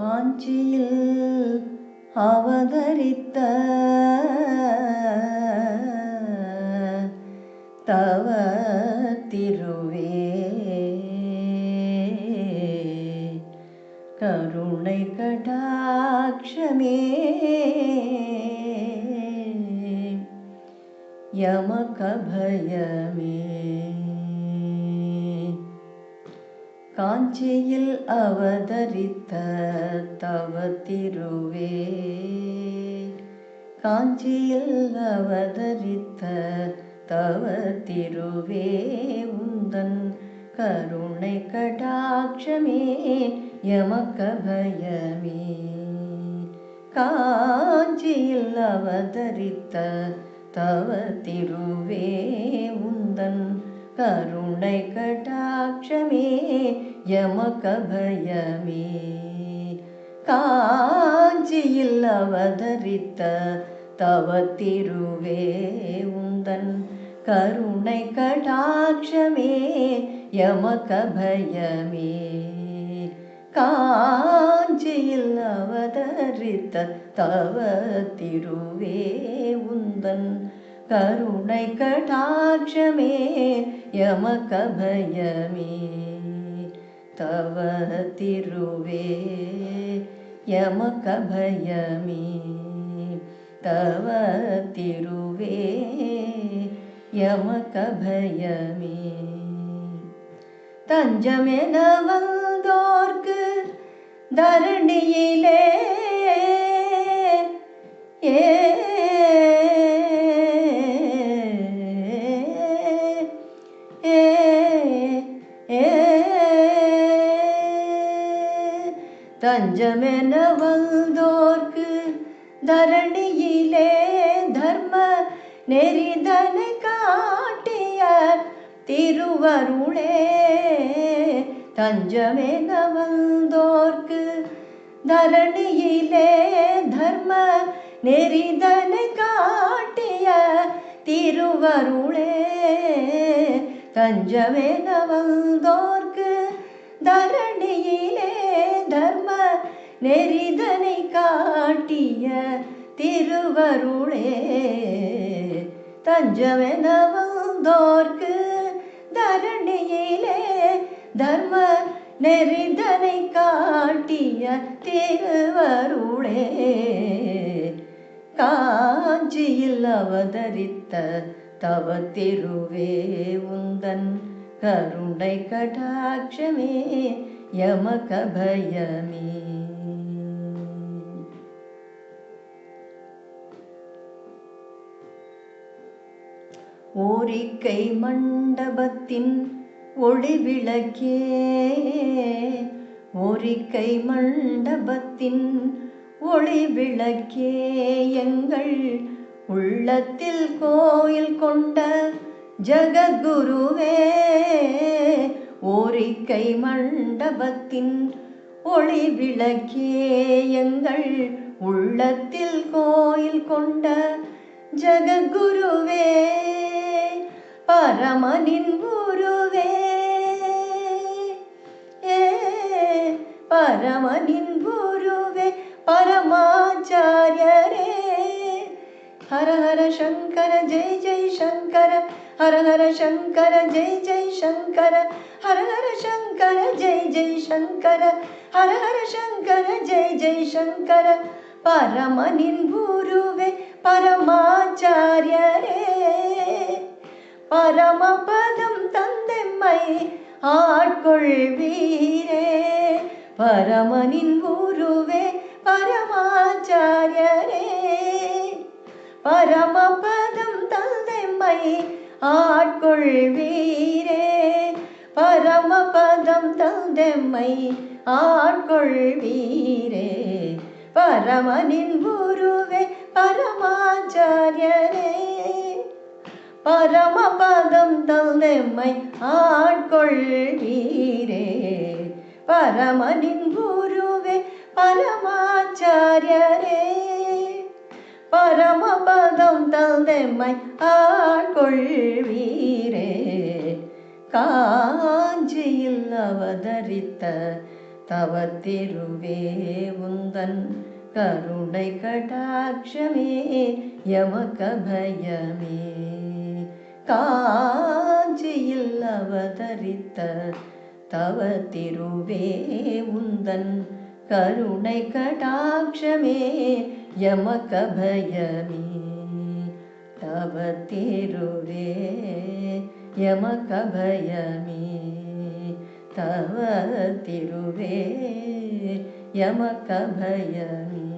காஞ்சியில் அவதரித்த தவ திருவே கருணை கடாட்சமே யமகபயமே காஞ்சியில் அவதரித்த தவ திருவே. காஞ்சியில் அவதரித்த தவ திருவே. உந்தன் கருணை கடாட்சமே யமகபயமே காஞ்சியில் அவதரித்த தவ திருவே உந்தன் கருணை கடாட்சமே யமகபயமே. காஞ்சியில் அவதரித்த தவ திருவே உந்தன் கருணை கடாட்சமே யமகபயமே. காஞ்சியில் அவதரித்த தவ திருவே உந்தன் கருணை கடாட்சமே யமகபயமே. தவ திருவே யமகபயமே. தவ திருவே யமகபயமே. தஞ்சமென வந்தோர்க்கு தரணியிலே ஏ ஏ தஞ்சமென வந்தோர்க்கு தரணியிலே தர்ம நெறிதனை காட்டிய திருவருளே. தஞ்சமென வந்தோர்க்கு தரணியிலே தர்ம நெறிதனை காட்டிய திருவருளே. தஞ்சமென வந்தோர்க்கு தரணியிலே தர்ம நெறிதனை காட்டிய திருவருளே. தஞ்சமென வந்தோர்க்கு தரணியிலே தர்ம நெறிதனை காட்டிய திருவருளே. காஞ்சியில் அவதரித்த தவ திருவே உந்தன் கருணை கடாட்சமே யமகபயமே ஓரிக்கை மண்டபத்தின் ஒளி விளக்கே ஓரிக்கை மண்டபத்தின் ஒளி விளக்கே எங்கள் உள்ளத்தில் கோயில் கொண்ட ஜகத்குருவே ஓரிக்கை மண்டபத்தின் ஒளி விளக்கே எங்கள் உள்ளத்தில் கோயில் கொண்ட ஜகத்குருவே பரமனின் குருவே ஏ பரமனின் குருவே பரமாச்சாரியரே ஹர ஹர சங்கர ஜெய் ஜெய் சங்கர ஹர ஹர சங்கர ஜெய் ஜெய் சங்கர ஹர ஹர சங்கர ஜெய் ஜெய் சங்கர ஹர ஹர சங்கர ஜெய் ஜெய் சங்கர பரமனின் குருவே பரமாச்சாரியரே பரமபதம் தந்தெம்மை ஆட்கொள்வீரே. பரமனின் குருவே பரமாச்சாரியரே. பரமபதம் தந்தெம்மை ஆட்கொள்வீரே. பரமபதம் தந்தெம்மை ஆட்கொள்வீரே. பரமனின் குருவே பரமாச்சாரியரே. பரமபதம் தந்தெம்மை ஆட்கொள்வீரே பரமனின் குருவே பரமாச்சாரியரே பரமபதம் தந்தெம்மை ஆட்கொள்வீரே காஞ்சியில் அவதரித்த தவ திருவே உந்தன் கருணை கடாட்சமே யமகபயமே காஞ்சியில் அவதரித்த தவ திருவே உந்தன் கருணை கடாட்சமே யமகபயமே தவ திருவே யமகபயமே தவ திருவே யமகபயமே